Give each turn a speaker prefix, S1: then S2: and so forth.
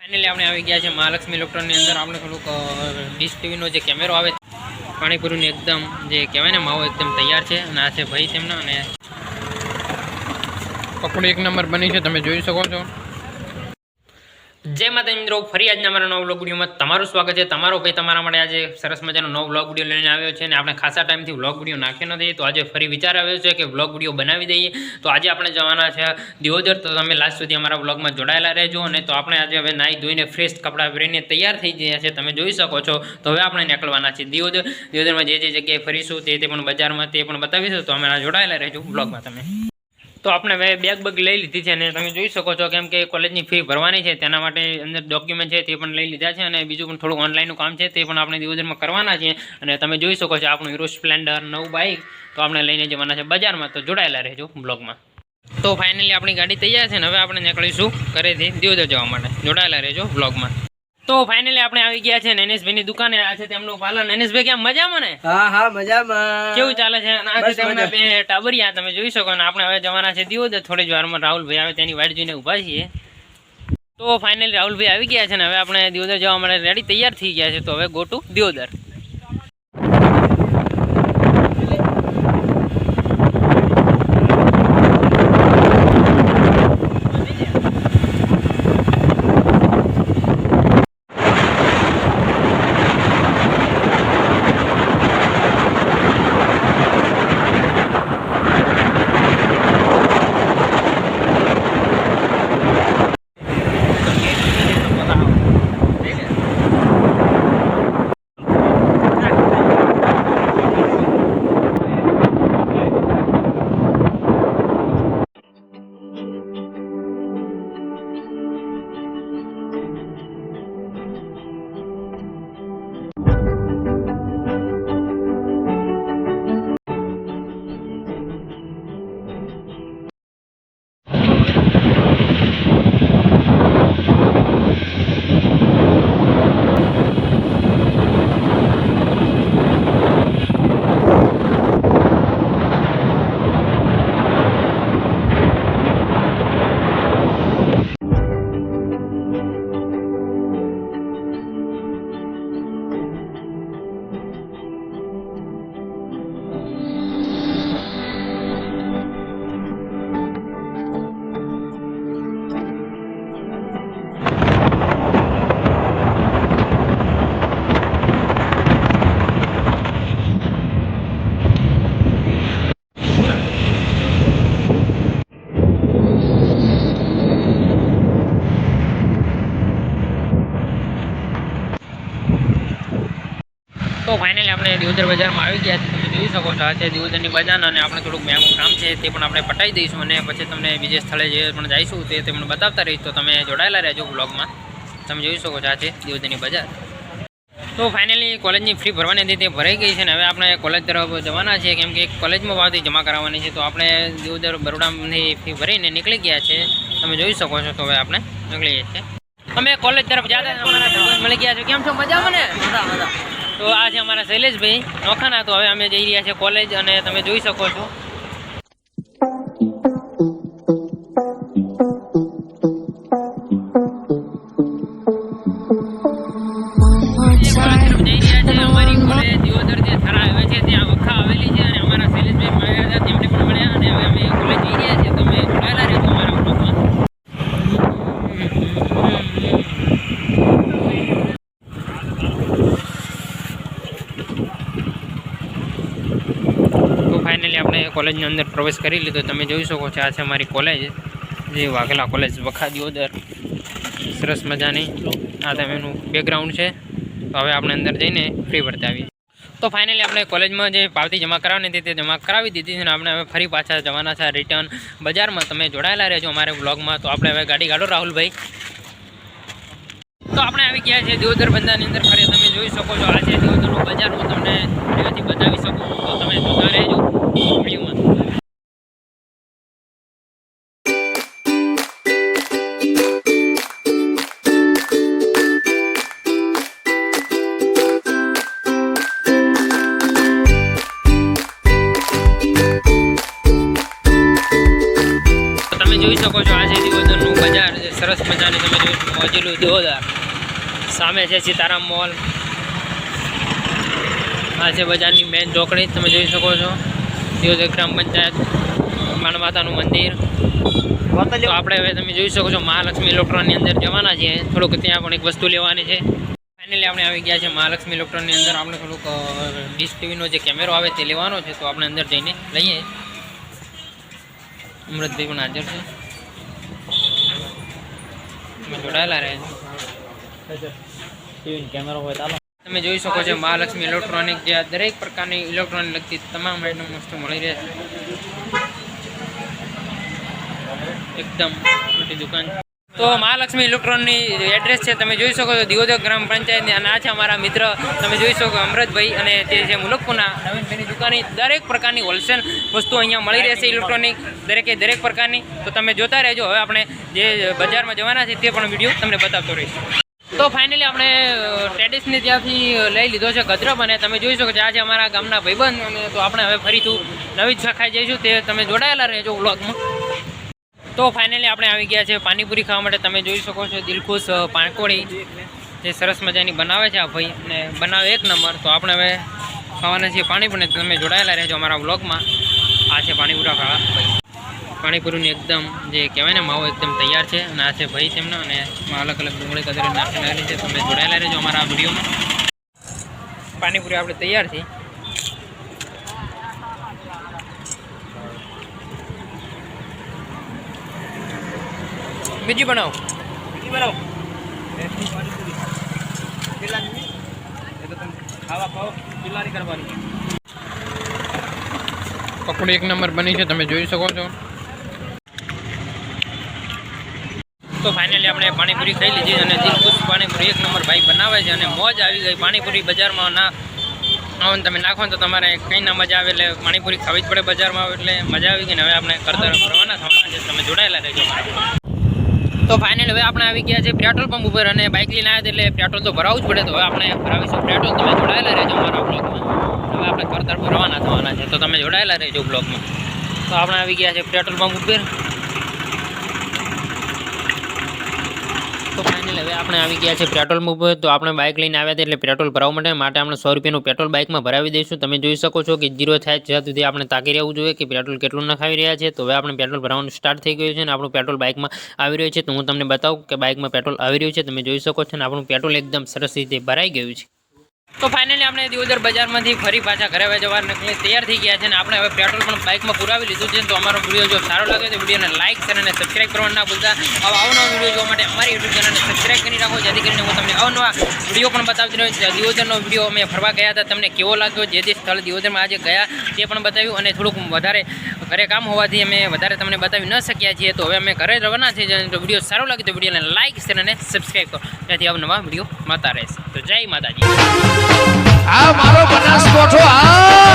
S1: Finally આપણે આવી ગયા છે મહાલક્ષ્મી ઇલેક્ટ્રોનની અંદર. આપણે થોડુંક ડીશ ટીવીનો જે કેમેરો આવે, પાણીપુરીનું એકદમ જે કહેવાય ને માવો એકદમ તૈયાર છે. અને આ છે ભાઈ તેમના અને પકોડી એક નંબર બની છે, તમે જોઈ શકો છો. જય માતા મિત્રો, ફરી આજના અમારા નવ વ્લોગ તમારું સ્વાગત છે. તમારો ભાઈ તમારા માટે આજે સરસ મજાનો નવો વ્લોગ વીડિયો લઈને આવ્યો છે અને આપણે ખાસા ટાઈમથી વ્લોગ વીડિયો નાખ્યો નથી. તો આજે ફરી વિચાર આવ્યો છે કે વ્લોગ વીડિયો બનાવી દઈએ. તો આજે આપણે જવાના છે દિયોદર. તો તમે લાસ્ટ સુધી અમારા વ્લોગમાં જોડાયેલા રહેજો અને તો આપણે આજે હવે નાહી ધોઈને ફ્રેશ કપડાં પહેરીને તૈયાર થઈ ગયા છે. તમે જોઈ શકો છો. તો હવે આપણે નીકળવાના છીએ દિયોદર. દિયોદરમાં જે જે જગ્યાએ ફરીશું તે તે પણ બજારમાં તે પણ બતાવીશું. તો અમારા જોડાયેલા રહેજો વ્લોગમાં તમે. તો આપણે હવે બેગ બગ લઈ લીધી છે અને તમે જોઈ શકો છો કેમ કે કોલેજની ફી ભરવાની છે, તેના માટે અંદર ડોક્યુમેન્ટ છે તે પણ લઈ લીધા છે અને બીજું પણ થોડું ઓનલાઈનનું કામ છે તે પણ આપણે દિવસમાં કરવાના છે અને તમે જોઈ શકો છો આપણું હીરો સ્પ્લેન્ડર નવું બાઇક તો આપણે લઈને જવાના છે બજારમાં. તો જોડાયેલા રહેજો બ્લોગમાં. તો ફાઇનલી આપણી ગાડી તૈયાર છે ને હવે આપણે નીકળીશું ઘરેથી દિવદર જવા માટે. જોડાયેલા રહેજો બ્લોગમાં. તો ફાઇનલી આપણે આવી ગયા છે નૈનેશભાઈની દુકાને. આ છે તેમનું પાલન નૈનેશભાઈ કેમ મજામાં ને?
S2: હા હા મજામાં.
S1: કેવું ચાલે છે? આ છે તેમના બે ટાબરિયા તમે જોઈ શકો. ને આપણે હવે જવાના છે દિયોદર થોડી જ વારમાં રાહુલભાઈ આવે તેની વાટ જોઈને ઊભા છીએ. તો ફાઇનલી રાહુલભાઈ આવી ગયા છે ને. હવે આપણે દિયોદર જવા માટે રેડી તૈયાર થઈ ગયા છે. તો હવે ગો ટુ દિયોદર ફાઇનલી આપણે દિવદર બજારમાં આવી ગયા છે તમે જોઈ શકો છો, આ છે દિયોદરની બજાર અને આપણે થોડુંક મેમું કામ છે તે પણ આપણે પટાઈ દઈશું અને પછી તમને બીજે સ્થળે જે પણ જઈશું તે તમને બતાવતા રહીશ. તો તમે જોડાયેલા રહેજો બ્લોગમાં. તમે જોઈ શકો છો આ છે દિયોદરની બજાર. તો ફાઇનલી કોલેજની ફી ભરવાની હતી, તે ભરાઈ ગઈ છે ને હવે આપણે કોલેજ તરફ જવાના છે કેમ કે એક કોલેજમાં ભાવથી જમા કરાવવાની છે. તો આપણે દિવદર બરોડાની ફી ભરીને નીકળી ગયા છે. તમે જોઈ શકો છો, તો હવે આપણે નીકળીએ છીએ. અમે કોલેજ તરફ જતા મળી ગયા છો. કેમ છો? મજામાં ને? તો આ છે અમારા શૈલેષભાઈ નોખાના. તો હવે અમે જઈ રહ્યા છીએ કોલેજ અને તમે જોઈ શકો છો. કોલેજની અંદર પ્રવેશ કરી લીધો. તમે જોઈ શકો છો, આ છે મારી કોલેજ. જે વાઘેલા કોલેજ વખા દિયોદર સરસ મજાની. આ તમે એનું બેકગ્રાઉન્ડ છે. તો હવે આપણે અંદર જઈને ફ્રી ભરતા આવીએ. તો ફાઇનલી આપણે કોલેજમાં જે પાવતી જમા કરાવવાની હતી તે જમા કરાવી દીધી અને આપણે હવે ફરી પાછા જવાના છે રિટર્ન બજારમાં. તમે જોડાયેલા રહેજો અમારે બ્લોગમાં તો આપણે હવે ગાડી કાઢો રાહુલભાઈ. તો આપણે આવી ગયા છે દેવધર બંધારની અંદર ફરી. તમે જોઈ શકો છો, આ છે દિયોદરનું બજાર. હું તમને બતાવી શકું તો તમે જોતા રહેજો. જોઈ શકો છો આજે દિવસનું બજાર જે સરસ મજાનું તમે જોઈ શકો મોજેલું દિયોદર સામે છે સીતારામ મોલ. આ છે બજારની મેન ચોકડી તમે જોઈ શકો છો. દિયોદર ગ્રામ પંચાયત માણમાતાનું મંદિર. તો આપણે હવે તમે જોઈ શકો છો મહાલક્ષ્મી ઇલેક્ટ્રોનની અંદર જવાના છીએ. થોડુંક ત્યાં પણ એક વસ્તુ લેવાની છે. ફાઇનલી આપણે આવી ગયા છે મહાલક્ષ્મી ઇલેક્ટ્રોનની અંદર. આપણે થોડુંક ડીશ ટીવીનો જે કેમેરો આવે તે લેવાનો છે. તો આપણે અંદર જઈને લઈએ. અમૃતભાઈ પણ હાજર છે. જોડાયેલા રહે
S2: કેમેરો હોય ચાલો
S1: તમે જોઈ શકો છો, મહાલક્ષ્મી ઇલેક્ટ્રોનિક જે દરેક પ્રકારની ઇલેક્ટ્રોનિક લગતી તમામ આઈટમ વસ્તુ મળી રહે છે. એકદમ મોટી દુકાન તો મહાલક્ષ્મી ઇલેક્ટ્રોનની એડ્રેસ છે, તમે જોઈ શકો છો, દિયોદર ગ્રામ પંચાયતની. અને આ છે અમારા મિત્ર, તમે જોઈ શકો અમૃતભાઈ અને તે છે મુલકપુરના નવીનભાઈની દુકાનની દરેક પ્રકારની હોલસેલ વસ્તુ અહીંયા મળી રહેશે ઇલેક્ટ્રોનિક દરેકે દરેક પ્રકારની. તો તમે જોતા રહેજો. હવે આપણે જે બજારમાં જવાના છે તે પણ વીડિયો તમને બતાવતો રહીશ. તો ફાઇનલી આપણે ટ્રેડિશનલ ત્યાંથી લઈ લીધો છે ગજરબ અને તમે જોઈ શકો છો આજે અમારા ગામના ભાઈબંધ અને તો આપણે હવે ફરીથી નવી જ શાખાએ જઈશું. તે તમે જોડાયેલા રહેજો વ્લોગમાં તો ફાઇનલી આપણે આવી ગયા છે પાણીપુરી ખાવા માટે. તમે જોઈ શકો છો, દિલખુશ પાણકોળી જે સરસ મજાની બનાવે છે આ ભાઈ. અને બનાવે એક નંબર. તો આપણે હવે ખાવાના છીએ પાણીપુરી. તમે જોડાયેલા રહેજો અમારા વ્લોગમાં આ છે પાણીપુરા ખાવા. ભાઈ પાણીપુરીની એકદમ જે કહેવાય ને માવો એકદમ તૈયાર છે અને આ છે ભાઈ તેમનો અને એમાં અલગ અલગ ડુંગળી કદરે નાખી લાગેલી છે. તમે જોડાયેલા રહેજો અમારા આ વિડીયોમાં. પાણીપુરી આપણે તૈયાર છે. બીજી બનાવો. બીજી બનાવો. પકોડી એક નંબર બની છે તમે જોઈ શકો છો. તો ફાઇનલી આપણે પાણીપુરી ખાઈ લીધી અને દિલખુશ પાણીપુરી એક નંબર ભાઈ બનાવે છે અને મોજ આવી ગઈ. પાણીપુરી બજારમાં ના આવો તમે નાખો ને તો તમારે કંઈ ના મજા આવે એટલે પાણીપુરી ખાવી જ પડે બજારમાં આવે એટલે મજા આવી ગઈ ને હવે આપણે કરતા ફરવાના થવાના છે, તમે જોડાયેલા રહેજો તો ફાઇનલ હવે આપણે આવી ગયા છે પેટ્રોલ પંપ ઉપર અને બાઇક લઈને આવ્યા એટલે પેટ્રોલ તો ભરાવવું જ પડે તો હવે આપણે ભરાવીશું પેટ્રોલ. તમે જોડાયેલા રહેજો અમારા બ્લોગમાં હવે આપણે કરતર ભરવાના રવાના થવાના છે, તો તમે જોડાયેલા રહેજો બ્લોગમાં તો આપણે આવી ગયા છે પેટ્રોલ પંપ ઉપર. તો ફાઇનલ હવે આપણે આવી ગયા છે પેટ્રોલ પંપ તો આપણે બાઇક લઈને આવ્યા હતા એટલે પેટ્રોલ ભરાવવા માટે. માટે આપણે સો રૂપિયાનું પેટ્રોલ બાઇકમાં ભરાવી દઈશું. તમે જોઈ શકો છો કે જીરો થાય જ્યાં સુધી આપણે તાકી રહેવું જોઈએ કે પેટ્રોલ કેટલું નખાવી રહ્યા છે. તો હવે આપણે પેટ્રોલ ભરાવવાનું સ્ટાર્ટ થઈ ગયું છે અને આપણું પેટ્રોલ બાઇકમાં આવી રહ્યું છે. તો હું તમને બતાવું કે બાઇકમાં પેટ્રોલ આવી રહ્યું છે. તમે જોઈ શકો છો અને આપણું પેટ્રોલ એકદમ સરસ રીતે ભરાઈ ગયું છે. તો ફાઇનલી આપણે દિયોદર બજારમાંથી ફરી પાછા ઘરે જવા નીકળી તૈયાર થઈ ગયા છે અને આપણે હવે પેટ્રોલ પણ બાઇકમાં પુરાવી લીધું છે તો અમારો વીડિયો જો સારો લાગે તો વિડીયોને લાઇક શેર અને સબસ્ક્રાઇબ કરવાનું ના ભૂલતા. આવા અવનવા વીડિયો જોવા માટે અમારી યુટ્યુબ ચેનલને સબસ્ક્રાઇબ કરી રાખો, જેથી કરીને હું તમને અવનવા વીડિયો પણ બતાવતી રહ્યો છું. દિયોદરનો વીડિયો અમે ફરવા ગયા હતા. તમને કેવો લાગ્યો? જે જે સ્થળ દિવોદરમાં આજે ગયા તે પણ બતાવ્યું અને થોડુંક વધારે ઘરે કામ હોવાથી અમે વધારે તમને બતાવી ન શક્યા છીએ. તો હવે અમે ઘરે રવાના છીએ. જો વીડિયો સારો લાગે તો વિડીયોને લાઇક શેર અને સબસ્ક્રાઇબ કરો. ત્યાંથી અવનવા વીડિયો મળતા રહેશે. તો જય માતાજી.
S3: આ મારો બનાસકોઠો આ